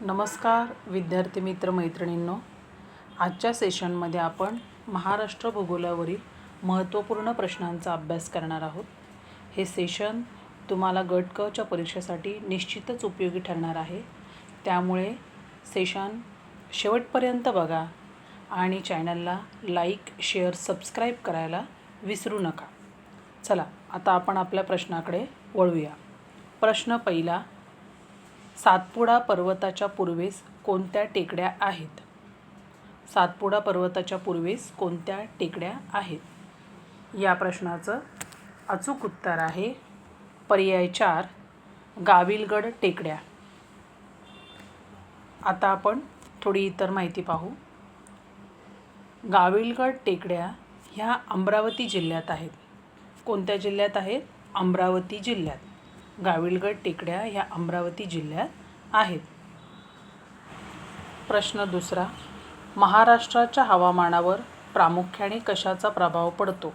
नमस्कार विद्यार्थी मित्र मैत्रिणींनो. आजच्या सेशनमध्ये आपण महाराष्ट्र भूगोलावरील महत्त्वपूर्ण प्रश्नांचा अभ्यास करणार आहोत. हे सेशन तुम्हाला गट कच्या परीक्षेसाठी निश्चितच उपयोगी ठरणार आहे. त्यामुळे सेशन शेवटपर्यंत बघा आणि चॅनलला लाईक शेअर सबस्क्राईब करायला विसरू नका. चला आता आपण आपल्या प्रश्नाकडे वळूया. प्रश्न पहिला सातपुडा पर्वताच्या पूर्वेस कोणत्या टेकड्या आहेत? सातपुडा पर्वताच्या पूर्वेस कोणत्या टेकड्या आहेत? या प्रश्नाचं अचूक उत्तर आहे पर्याय चार गाविलगड टेकड्या. आता आपण थोडी इतर माहिती पाहू. गाविलगड टेकड्या ह्या अमरावती जिल्ह्यात आहेत. कोणत्या जिल्ह्यात आहेत? अमरावती जिल्ह्यात. गाविलगड टेकड्या ह्या अमरावती जिल्ह्यात आहेत. प्रश्न दुसरा महाराष्ट्राच्या हवामानावर प्रामुख्याने कशाचा प्रभाव पडतो?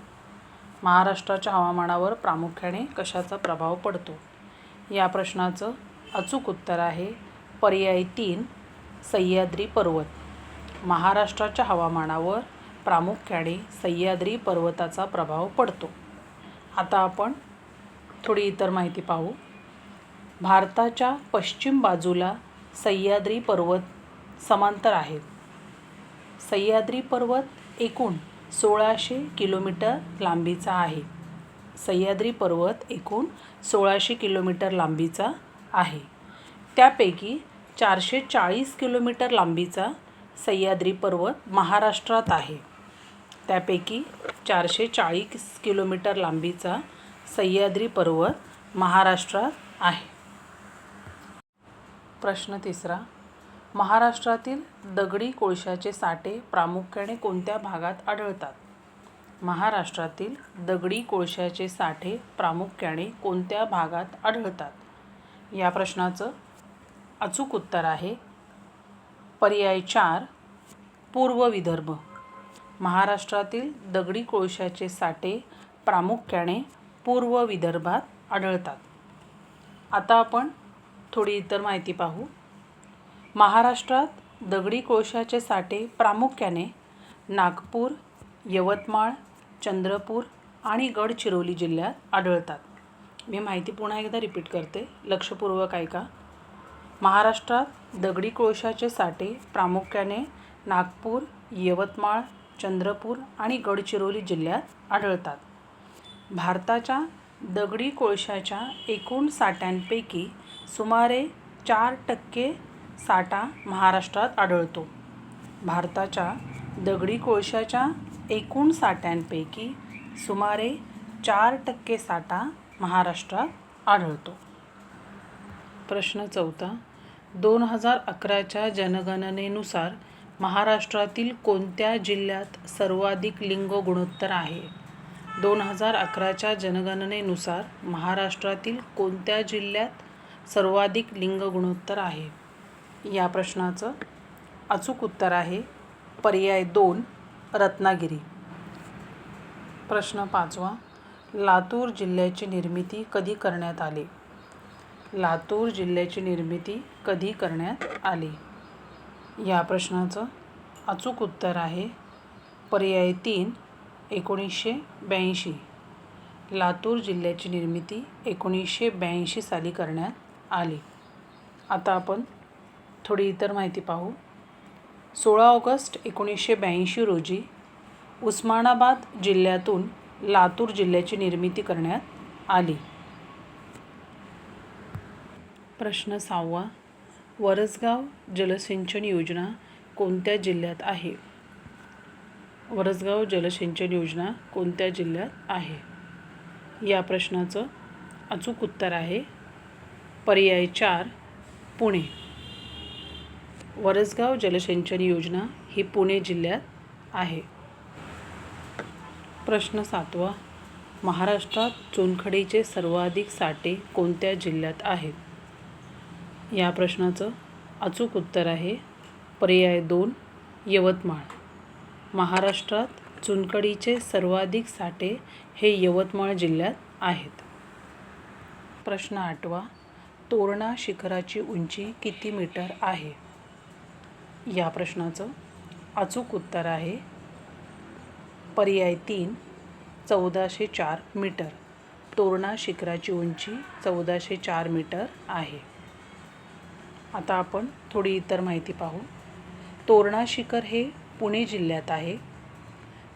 महाराष्ट्राच्या हवामानावर प्रामुख्याने कशाचा प्रभाव पडतो? या प्रश्नाचं अचूक उत्तर आहे पर्याय तीन सह्याद्री पर्वत. महाराष्ट्राच्या हवामानावर प्रामुख्याने सह्याद्री पर्वताचा प्रभाव पडतो. आता आपण थोडी इतर माहिती पाहू. भारताच्या पश्चिम बाजूला सह्याद्री पर्वत समांतर आहेत सह्याद्री पर्वत एकूण सोळाशे किलोमीटर लांबीचा आहे. सह्याद्री पर्वत एकूण सोळाशे किलोमीटर लांबीचा आहे. त्यापैकी चारशे चाळीस किलोमीटर लांबीचा सह्याद्री पर्वत महाराष्ट्रात आहे. त्यापैकी चारशे चाळीस किलोमीटर लांबीचा सह्याद्री पर्वत महाराष्ट्रात आहे. प्रश्न तिसरा. महाराष्ट्रातील दगडी कोळशाचे साठे प्रामुख्याने कोणत्या भागात आढळतात? महाराष्ट्रातील दगडी कोळशाचे साठे प्रामुख्याने कोणत्या भागात आढळतात? या प्रश्नाचं अचूक उत्तर आहे. पर्याय चार. पूर्व विदर्भ. महाराष्ट्रातील दगडी कोळशाचे साठे प्रामुख्याने पूर्व विदर्भात आढळतात. आता आपण थोडी इतर माहिती पाहू. महाराष्ट्रात दगडी कोळशाचे साठे प्रामुख्याने नागपूर यवतमाळ चंद्रपूर आणि गडचिरोली जिल्ह्यात आढळतात. मी माहिती पुन्हा एकदा रिपीट करते. लक्षपूर्वक ऐका. महाराष्ट्रात दगडी कोळशाचे साठे प्रामुख्याने नागपूर यवतमाळ चंद्रपूर आणि गडचिरोली जिल्ह्यात आढळतात. भारताच्या दगडी कोळशाच्या एकूण साठ्यांपैकी सुमारे चार टक्के साठा महाराष्ट्रात आढळतो. भारताच्या दगडी कोळशाच्या एकूण साठ्यांपैकी सुमारे चार टक्के साठा महाराष्ट्रात आढळतो. प्रश्न चौथा दोन हजार अकराच्या जनगणनेनुसार महाराष्ट्रातील कोणत्या जिल्ह्यात सर्वाधिक लिंग गुणोत्तर आहे? दोन हजार अकराच्या जनगणनेनुसार महाराष्ट्रातील कोणत्या जिल्ह्यात सर्वाधिक लिंग गुणोत्तर आहे? या प्रश्नाचं अचूक उत्तर आहे पर्याय दोन रत्नागिरी. प्रश्न पाचवा लातूर जिल्ह्याची निर्मिती कधी करण्यात आली? लातूर जिल्ह्याची निर्मिती कधी करण्यात आली? या प्रश्नाचं अचूक उत्तर आहे पर्याय तीन एकोणीसशे ब्याऐंशी. लातूर जिल्ह्याची निर्मिती एकोणीसशे ब्याऐंशी साली करण्यात आली. आता आपण थोडी इतर माहिती पाहू. सोळा ऑगस्ट एकोणीसशे ब्याऐंशी रोजी उस्मानाबाद जिल्ह्यातून लातूर जिल्ह्याची निर्मिती करण्यात आली. प्रश्न सहावा. वरसगाव जलसिंचन योजना कोणत्या जिल्ह्यात आहे? वरसगाव जलसिंचन योजना कोणत्या जिल्ह्यात आहे? या प्रश्नाचं अचूक उत्तर आहे पर्याय चार पुणे. वरसगाव जलसिंचन योजना ही पुणे जिल्ह्यात आहे. प्रश्न सातवा महाराष्ट्रात चुनखडीचे सर्वाधिक साठे कोणत्या जिल्ह्यात आहेत? या प्रश्नाचं अचूक उत्तर आहे पर्याय दोन यवतमाळ. महाराष्ट्रात चुनखडीचे सर्वाधिक साठे हे यवतमाळ जिल्ह्यात आहेत. प्रश्न आठवा तोरणा शिखराची उंची किती मीटर आहे? या प्रश्नाचं अचूक उत्तर आहे पर्याय तीन चौदाशे चार मीटर. तोरणा शिखराची उंची चौदाशे चार मीटर आहे. आता आपण थोडी इतर माहिती पाहू. तोरणा शिखर हे पुणे जिल्ह्यात आहे.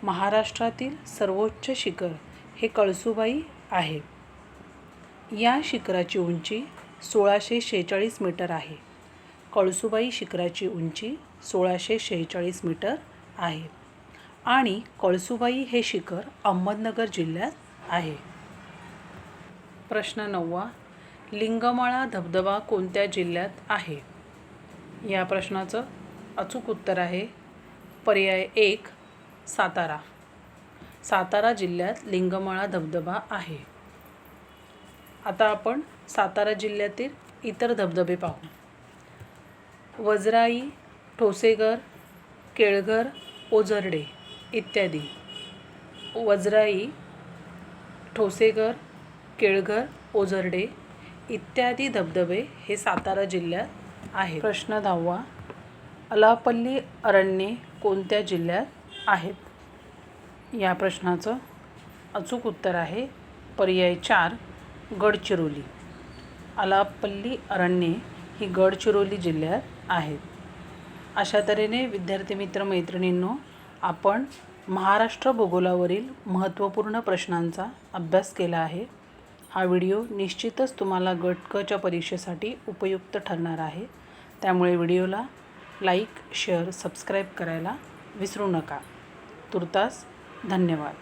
महाराष्ट्रातील सर्वोच्च शिखर हे कळसुबाई आहे. या शिखराची उंची सोळाशे शेहेचाळीस मीटर आहे. कळसुबाई शिखराची उंची सोळाशे शेहेचाळीस मीटर आहे. आणि कळसुबाई हे शिखर अहमदनगर जिल्ह्यात आहे. प्रश्न नववा लिंगमाळा धबधबा कोणत्या जिल्ह्यात आहे? या प्रश्नाचं अचूक उत्तर आहे पर्याय एक सातारा. सातारा जिल्ह्यात लिंगमाळा धबधबा आहे. आता आपण सातारा जिल्ह्यातील इतर धबधबे पाहू. वजराई ठोसेघर केळघर ओझरडे इत्यादी. वजराई ठोसेघर केळघर ओझरडे इत्यादी धबधबे हे सातारा जिल्ह्यात आहे प्रश्न दहावा. अलापल्ली अरण्ये कोणत्या जिल्ह्यात आहेत? या प्रश्नाचं अचूक उत्तर आहे पर्याय चार गडचिरोली. अलापल्ली अरण्ये ही गडचिरोली जिल्ह्यात आहेत. अशा तऱ्हेने विद्यार्थी मित्र मैत्रिणींनो आपण महाराष्ट्र भूगोलावरील महत्त्वपूर्ण प्रश्नांचा अभ्यास केला आहे. हा व्हिडिओ निश्चितच तुम्हाला गट कच्या परीक्षेसाठी उपयुक्त ठरणार आहे. त्यामुळे व्हिडिओला लाईक शेअर सबस्क्राईब करायला विसरू नका. तुर्तास धन्यवाद.